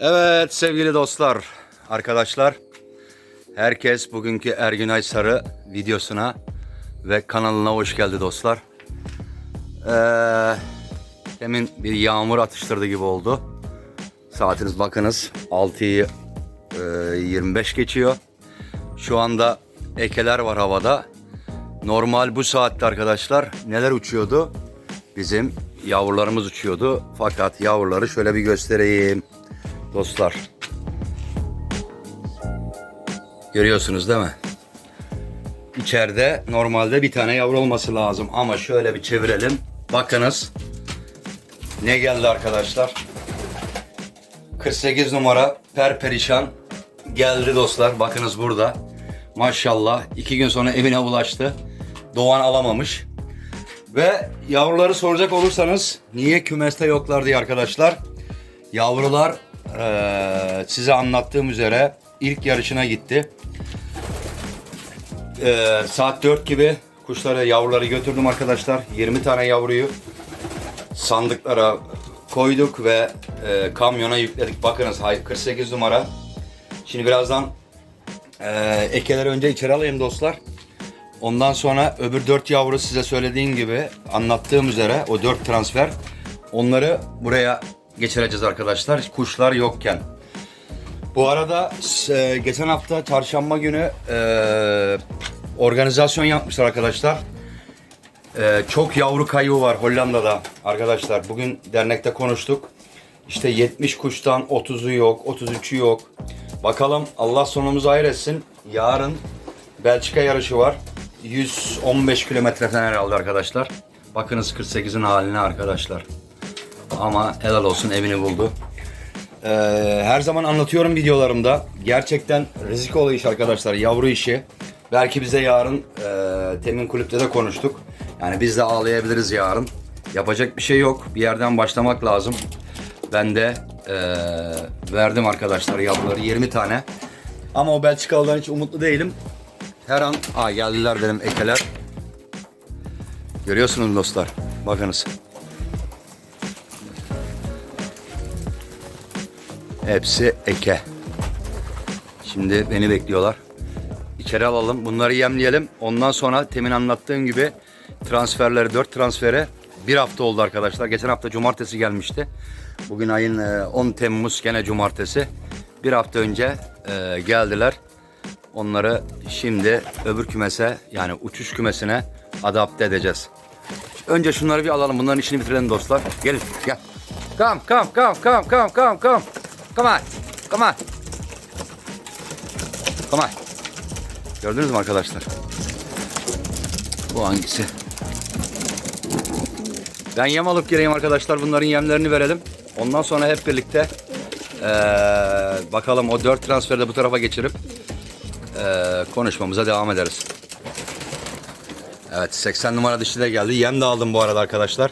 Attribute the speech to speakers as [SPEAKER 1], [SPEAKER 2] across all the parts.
[SPEAKER 1] Evet sevgili dostlar, arkadaşlar. Herkes bugünkü Ergünay Sarı videosuna ve kanalına hoş geldi dostlar. Ee, demin bir yağmur atıştırdı gibi oldu. Saatiniz bakınız 6'yı e, 25 geçiyor. Şu anda ekeler var havada. Normal bu saatte arkadaşlar neler uçuyordu? Bizim yavrularımız uçuyordu. Fakat yavruları şöyle bir göstereyim. Dostlar. Görüyorsunuz değil mi? İçeride normalde bir tane yavru olması lazım. Ama şöyle bir çevirelim. Bakınız. Ne geldi arkadaşlar? 48 numara perperişan geldi dostlar. Bakınız burada. Maşallah iki gün sonra evine ulaştı. Doğan alamamış. Ve yavruları soracak olursanız niye kümeste yoklar diye arkadaşlar. Yavrular eee, size anlattığım üzere ilk yarışına gitti. Eee, saat 4 gibi kuşları yavruları götürdüm arkadaşlar. 20 tane yavruyu sandıklara koyduk ve eee, kamyona yükledik. Bakınız hay- 48 numara. Şimdi birazdan eee ekeleri önce içeri alayım dostlar. Ondan sonra öbür 4 yavru size söylediğim gibi anlattığım üzere o 4 transfer onları buraya geçireceğiz arkadaşlar kuşlar yokken. Bu arada e, geçen hafta çarşamba günü e, organizasyon yapmışlar arkadaşlar. E, çok yavru kaybı var Hollanda'da arkadaşlar. Bugün dernekte konuştuk. İşte 70 kuştan 30'u yok, 33'ü yok. Bakalım Allah sonumuzu hayır. Yarın Belçika yarışı var. 115 kilometre falan herhalde arkadaşlar. Bakınız 48'in haline arkadaşlar. Ama helal olsun evini buldu. Ee, her zaman anlatıyorum videolarımda. Gerçekten rizikolu iş arkadaşlar. Yavru işi. Belki bize yarın e, Temin Kulüp'te de konuştuk. Yani biz de ağlayabiliriz yarın. Yapacak bir şey yok. Bir yerden başlamak lazım. Ben de e, verdim arkadaşlar yavruları 20 tane. Ama o Belçikalı'dan hiç umutlu değilim. Her an Aa, geldiler benim ekeler. Görüyorsunuz dostlar. Bakınız. Hepsi eke. Şimdi beni bekliyorlar. İçeri alalım. Bunları yemleyelim. Ondan sonra temin anlattığım gibi transferleri 4 transfere bir hafta oldu arkadaşlar. Geçen hafta cumartesi gelmişti. Bugün ayın e, 10 Temmuz gene cumartesi. Bir hafta önce e, geldiler. Onları şimdi öbür kümese yani uçuş kümesine adapte edeceğiz. Önce şunları bir alalım. Bunların işini bitirelim dostlar. Gelin gel. Come come come come come come come. Come on. Come on. Come on. Gördünüz mü arkadaşlar? Bu hangisi? Ben yem alıp gireyim arkadaşlar. Bunların yemlerini verelim. Ondan sonra hep birlikte eee, bakalım o dört transferi de bu tarafa geçirip eee, konuşmamıza devam ederiz. Evet 80 numara dişi de geldi. Yem de aldım bu arada arkadaşlar.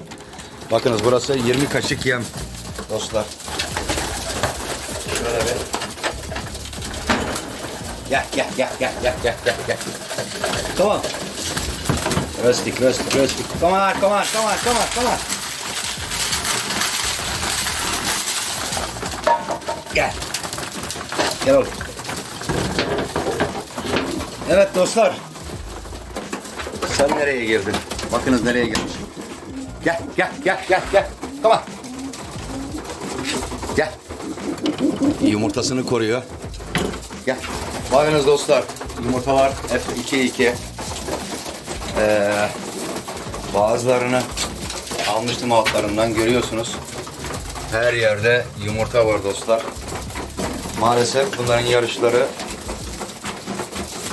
[SPEAKER 1] Bakınız burası 20 kaşık yem dostlar. Şöyle bir. Gel gel gel gel gel gel gel gel. Come on. Rustic, rustic, rustic. Come on, come on, come on, come on, come on. Gel. Gel oğlum. Evet dostlar. Sen nereye girdin? Bakınız nereye girmiş. Gel, gel, gel, gel, gel. Come on. Gel. Yumurtasını koruyor. Gel. Bakınız dostlar. Yumurtalar hep 2-2. Ee, bazılarını almıştım altlarından görüyorsunuz. Her yerde yumurta var dostlar. Maalesef bunların yarışları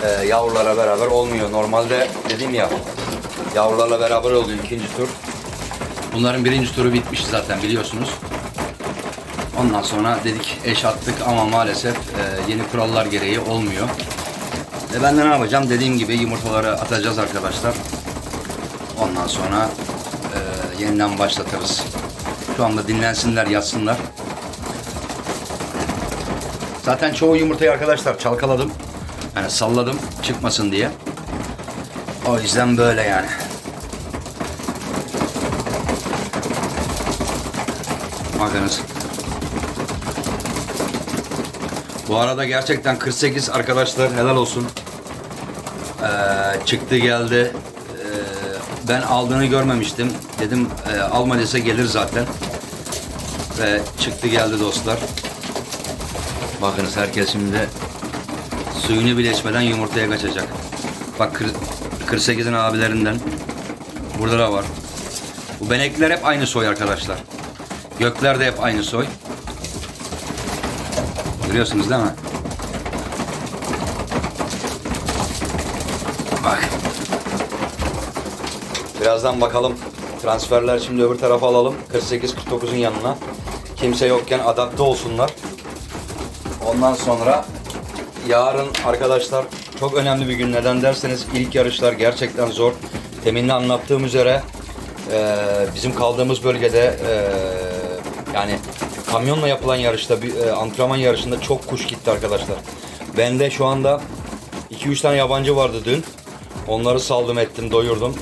[SPEAKER 1] e, yavrulara beraber olmuyor. Normalde dedim ya yavrularla beraber oluyor ikinci tur. Bunların birinci turu bitmiş zaten biliyorsunuz. Ondan sonra dedik eş attık ama maalesef e, yeni kurallar gereği olmuyor. E ben de ne yapacağım? Dediğim gibi yumurtaları atacağız arkadaşlar. Ondan sonra e, yeniden başlatırız. Şu anda dinlensinler, yatsınlar. Zaten çoğu yumurtayı arkadaşlar çalkaladım. Yani salladım çıkmasın diye. O yüzden böyle yani. Bakınız. Bu arada gerçekten 48 arkadaşlar helal olsun. Ee, çıktı geldi. Ee, ben aldığını görmemiştim. Dedim e, almadıysa gelir zaten. Ve çıktı geldi dostlar. Bakınız herkes şimdi suyunu bile içmeden yumurtaya kaçacak. Bak kır- 48'in abilerinden. Burada da var. Bu benekler hep aynı soy arkadaşlar. Gökler de hep aynı soy. Görüyorsunuz değil mi? Bak. Birazdan bakalım. Transferler şimdi öbür tarafa alalım. 48-49'un yanına. Kimse yokken adapte olsunlar. Ondan sonra yarın arkadaşlar çok önemli bir gün. Neden derseniz ilk yarışlar gerçekten zor. Demin de anlattığım üzere e, bizim kaldığımız bölgede e, yani kamyonla yapılan yarışta bir e, antrenman yarışında çok kuş gitti arkadaşlar. Bende şu anda 2-3 tane yabancı vardı dün. Onları saldım ettim doyurdum.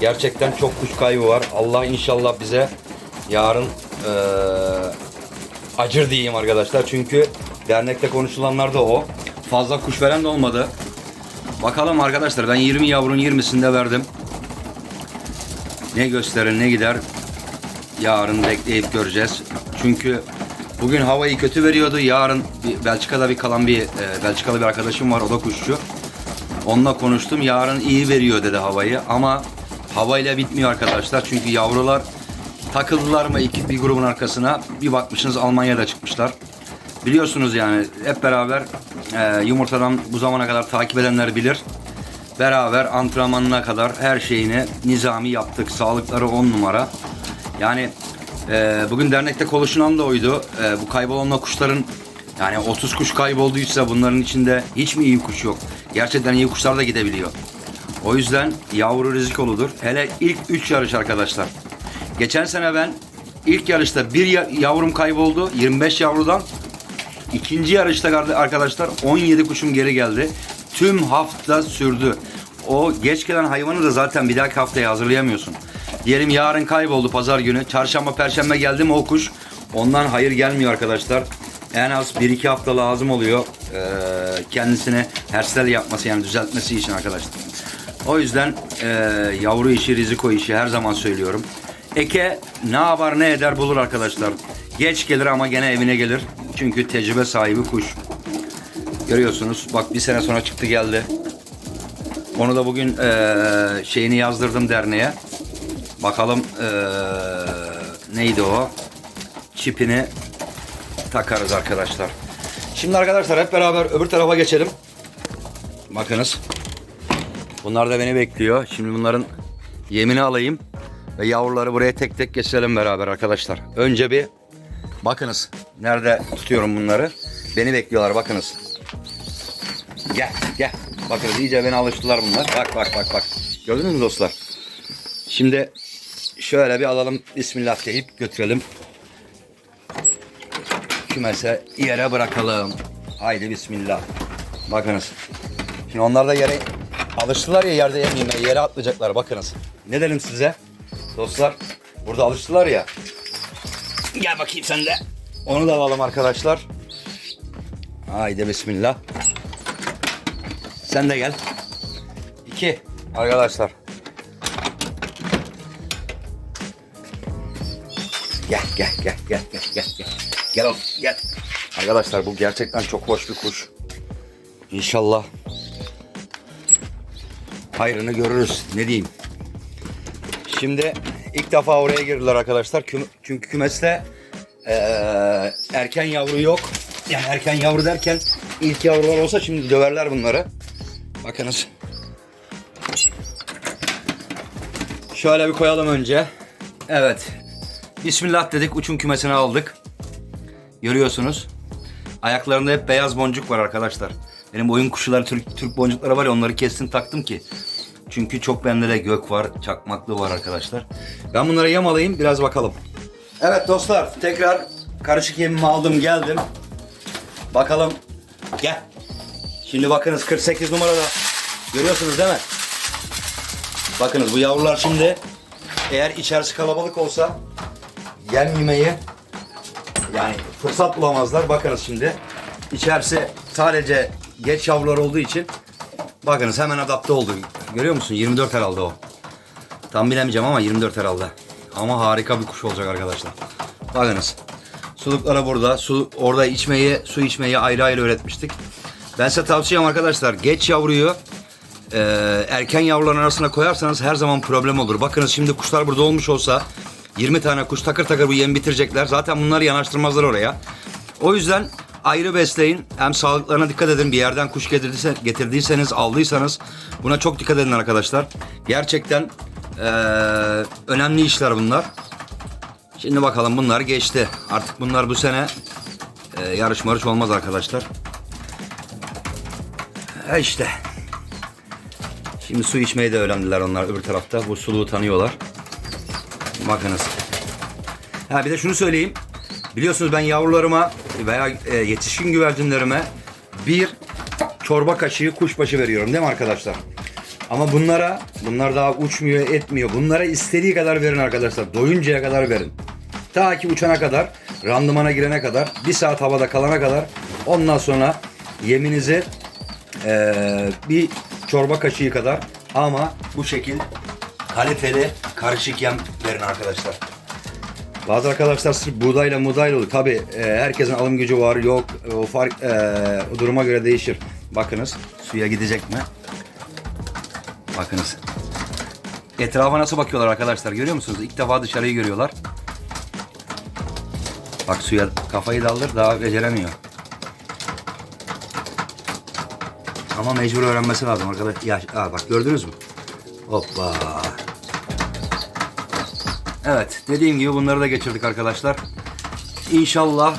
[SPEAKER 1] Gerçekten çok kuş kaybı var. Allah inşallah bize yarın e, acır diyeyim arkadaşlar. Çünkü dernekte konuşulanlar da o. Fazla kuş veren de olmadı. Bakalım arkadaşlar ben 20 yavrun 20'sinde verdim. Ne gösterir ne gider yarın bekleyip göreceğiz. Çünkü bugün havayı kötü veriyordu. Yarın bir Belçika'da bir kalan bir e, Belçikalı bir arkadaşım var o da kuşçu. Onunla konuştum. Yarın iyi veriyor dedi havayı ama havayla bitmiyor arkadaşlar. Çünkü yavrular takıldılar mı iki bir grubun arkasına bir bakmışsınız Almanya'da çıkmışlar. Biliyorsunuz yani hep beraber e, yumurtadan bu zamana kadar takip edenler bilir. Beraber antrenmanına kadar her şeyini nizami yaptık. Sağlıkları on numara. Yani e, bugün dernekte konuşulan da oydu. E, bu kaybolan kuşların yani 30 kuş kaybolduysa bunların içinde hiç mi iyi kuş yok? Gerçekten iyi kuşlar da gidebiliyor. O yüzden yavru rizikoludur. Hele ilk 3 yarış arkadaşlar. Geçen sene ben ilk yarışta bir ya- yavrum kayboldu. 25 yavrudan. İkinci yarışta arkadaşlar 17 kuşum geri geldi. Tüm hafta sürdü. O geç gelen hayvanı da zaten bir dahaki haftaya hazırlayamıyorsun. Diyelim yarın kayboldu pazar günü. Çarşamba perşembe geldi mi o kuş ondan hayır gelmiyor arkadaşlar. En az 1-2 hafta lazım oluyor eee, kendisine hersel yapması yani düzeltmesi için arkadaşlar. O yüzden eee, yavru işi, riziko işi her zaman söylüyorum. Eke ne yapar ne eder bulur arkadaşlar. Geç gelir ama gene evine gelir. Çünkü tecrübe sahibi kuş. Görüyorsunuz bak bir sene sonra çıktı geldi. Onu da bugün eee, şeyini yazdırdım derneğe. Bakalım eee, neydi o? Çipini takarız arkadaşlar. Şimdi arkadaşlar hep beraber öbür tarafa geçelim. Bakınız. Bunlar da beni bekliyor. Şimdi bunların yemini alayım. Ve yavruları buraya tek tek geçirelim beraber arkadaşlar. Önce bir bakınız. Nerede tutuyorum bunları. Beni bekliyorlar bakınız. Gel gel. Bakınız iyice beni alıştılar bunlar. Bak bak bak bak. Gördünüz mü dostlar? Şimdi şöyle bir alalım. Bismillah deyip götürelim. Kümese yere bırakalım. Haydi bismillah. Bakınız. Şimdi onlar da yere alıştılar ya yerde yem yemeye. Yere atlayacaklar bakınız. Ne dedim size? Dostlar burada alıştılar ya. Gel bakayım sen de. Onu da alalım arkadaşlar. Haydi bismillah. Sen de gel. İki arkadaşlar. Gel gel gel gel gel gel gel. Oğlum gel. Arkadaşlar bu gerçekten çok hoş bir kuş. İnşallah hayrını görürüz. Ne diyeyim. Şimdi ilk defa oraya girdiler arkadaşlar. Çünkü kümeste eee, erken yavru yok. Yani erken yavru derken ilk yavrular olsa şimdi döverler bunları. Bakınız. Şöyle bir koyalım önce. Evet. Bismillah dedik. Uçum kümesini aldık. Görüyorsunuz. Ayaklarında hep beyaz boncuk var arkadaşlar. Benim oyun kuşuları Türk, Türk boncukları var ya onları kestim taktım ki. Çünkü çok bende de gök var, çakmaklı var arkadaşlar. Ben bunları yem alayım biraz bakalım. Evet dostlar tekrar karışık yemimi aldım geldim. Bakalım. Gel. Şimdi bakınız 48 numarada. Görüyorsunuz değil mi? Bakınız bu yavrular şimdi eğer içerisi kalabalık olsa yem yemeyi yani fırsat bulamazlar. Bakınız şimdi. İçerisi sadece geç yavrular olduğu için bakınız hemen adapte oldu. Görüyor musun? 24 herhalde o. Tam bilemeyeceğim ama 24 herhalde. Ama harika bir kuş olacak arkadaşlar. Bakınız. Sulukları burada. Su, orada içmeyi, su içmeyi ayrı ayrı öğretmiştik. Ben size tavsiyem arkadaşlar. Geç yavruyu e, erken yavruların arasına koyarsanız her zaman problem olur. Bakınız şimdi kuşlar burada olmuş olsa 20 tane kuş takır takır bu yem bitirecekler. Zaten bunları yanaştırmazlar oraya. O yüzden ayrı besleyin. Hem sağlıklarına dikkat edin. Bir yerden kuş getirdiyse, getirdiyseniz, aldıysanız buna çok dikkat edin arkadaşlar. Gerçekten e, önemli işler bunlar. Şimdi bakalım bunlar geçti. Artık bunlar bu sene e, yarış marış olmaz arkadaşlar. Ha işte. Şimdi su içmeyi de öğrendiler onlar öbür tarafta. Bu suluğu tanıyorlar. Bakınız. Ha bir de şunu söyleyeyim. Biliyorsunuz ben yavrularıma veya e, yetişkin güvercinlerime bir çorba kaşığı kuşbaşı veriyorum değil mi arkadaşlar? Ama bunlara, bunlar daha uçmuyor, etmiyor. Bunlara istediği kadar verin arkadaşlar. Doyuncaya kadar verin. Ta ki uçana kadar, randımana girene kadar, bir saat havada kalana kadar. Ondan sonra yeminizi eee, bir çorba kaşığı kadar ama bu şekil kaliteli karışık yem verin arkadaşlar. Bazı arkadaşlar sırf buğdayla mudayla olur. Tabi herkesin alım gücü var yok. E, O fark e, o duruma göre değişir. Bakınız suya gidecek mi? Bakınız. Etrafa nasıl bakıyorlar arkadaşlar görüyor musunuz? İlk defa dışarıyı görüyorlar. Bak suya kafayı daldır daha beceremiyor. Ama mecbur öğrenmesi lazım arkadaş. Ya, bak gördünüz mü? Hoppa. Evet dediğim gibi bunları da geçirdik arkadaşlar. İnşallah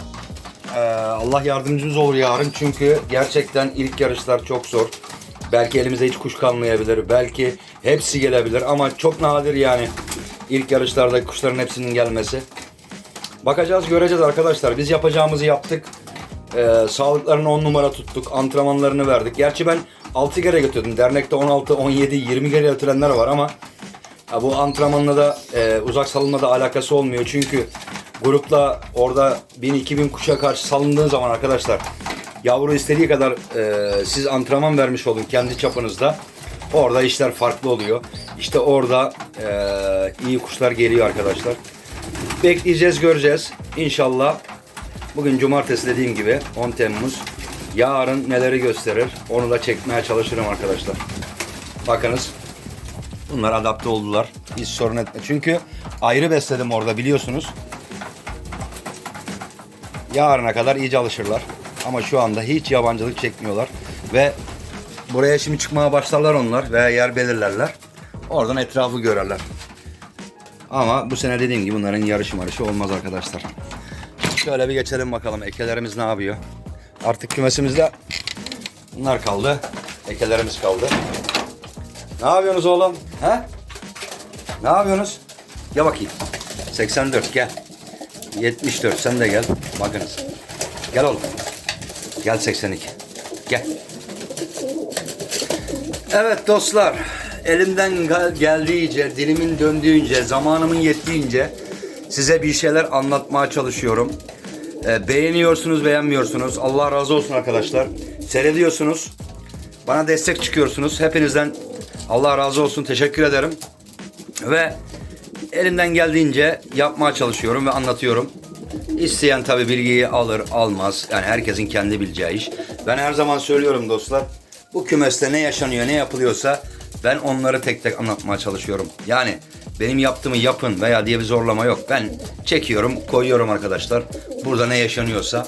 [SPEAKER 1] eee, Allah yardımcımız olur yarın çünkü gerçekten ilk yarışlar çok zor. Belki elimizde hiç kuş kalmayabilir. Belki hepsi gelebilir ama çok nadir yani ilk yarışlarda kuşların hepsinin gelmesi. Bakacağız göreceğiz arkadaşlar. Biz yapacağımızı yaptık. Ee, sağlıklarını 10 numara tuttuk. Antrenmanlarını verdik. Gerçi ben 6 kere götürdüm. Dernekte 16, 17, 20 kere götürenler var ama ya bu antrenmanla da e, uzak salınma da alakası olmuyor. Çünkü grupla orada 1000-2000 kuşa karşı salındığın zaman arkadaşlar yavru istediği kadar e, siz antrenman vermiş olun kendi çapınızda. Orada işler farklı oluyor. İşte orada e, iyi kuşlar geliyor arkadaşlar. Bekleyeceğiz göreceğiz. İnşallah bugün cumartesi dediğim gibi 10 Temmuz. Yarın neleri gösterir onu da çekmeye çalışırım arkadaşlar. Bakınız bunlar adapte oldular. Hiç sorun etme. Çünkü ayrı besledim orada biliyorsunuz. Yarına kadar iyice alışırlar. Ama şu anda hiç yabancılık çekmiyorlar. Ve buraya şimdi çıkmaya başlarlar onlar veya yer belirlerler. Oradan etrafı görürler. Ama bu sene dediğim gibi bunların yarışı marışı olmaz arkadaşlar. Şöyle bir geçelim bakalım ekelerimiz ne yapıyor. Artık kümesimizde bunlar kaldı. Ekelerimiz kaldı. Ne yapıyorsunuz oğlum? He? Ne yapıyorsunuz? Gel bakayım. 84 gel. 74 sen de gel. Bakınız. Gel oğlum. Gel 82. Gel. Evet dostlar. Elimden gel- geldiğince, dilimin döndüğünce, zamanımın yettiğince size bir şeyler anlatmaya çalışıyorum. Ee, beğeniyorsunuz, beğenmiyorsunuz. Allah razı olsun arkadaşlar. Seyrediyorsunuz. Bana destek çıkıyorsunuz. Hepinizden Allah razı olsun. Teşekkür ederim. Ve elimden geldiğince yapmaya çalışıyorum ve anlatıyorum. İsteyen tabi bilgiyi alır almaz. Yani herkesin kendi bileceği iş. Ben her zaman söylüyorum dostlar. Bu kümeste ne yaşanıyor ne yapılıyorsa ben onları tek tek anlatmaya çalışıyorum. Yani benim yaptığımı yapın veya diye bir zorlama yok. Ben çekiyorum koyuyorum arkadaşlar. Burada ne yaşanıyorsa.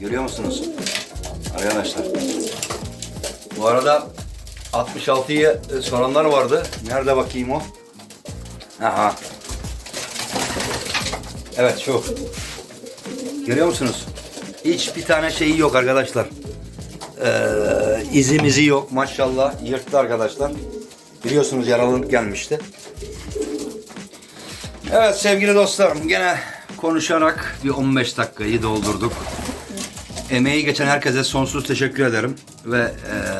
[SPEAKER 1] Görüyor musunuz? Arkadaşlar. Bu arada 66'yı e, soranlar vardı. Nerede bakayım o? Aha. Evet şu. Görüyor musunuz? Hiç bir tane şeyi yok arkadaşlar. Ee, izimizi yok maşallah. Yırttı arkadaşlar. Biliyorsunuz yaralılık gelmişti. Evet sevgili dostlarım gene konuşarak bir 15 dakikayı doldurduk. Emeği geçen herkese sonsuz teşekkür ederim ve eee,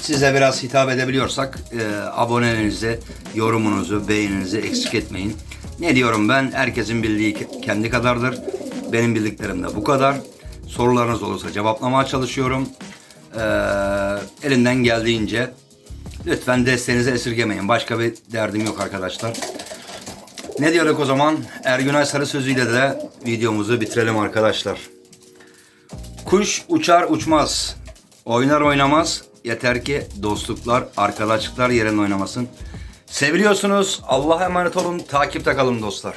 [SPEAKER 1] size biraz hitap edebiliyorsak eee abonenizi, yorumunuzu, beğeninizi eksik etmeyin. Ne diyorum ben? Herkesin bildiği ke- kendi kadardır. Benim bildiklerim de bu kadar. sorularınız olursa cevaplamaya çalışıyorum. Ee, elimden geldiğince lütfen desteğinizi esirgemeyin. Başka bir derdim yok arkadaşlar. Ne diyorduk o zaman? Ergünay Sarı sözüyle de videomuzu bitirelim arkadaşlar. Kuş uçar uçmaz. Oynar oynamaz. Yeter ki dostluklar, arkadaşlıklar yerinde oynamasın. Seviliyorsunuz. Allah'a emanet olun. Takipte kalın dostlar.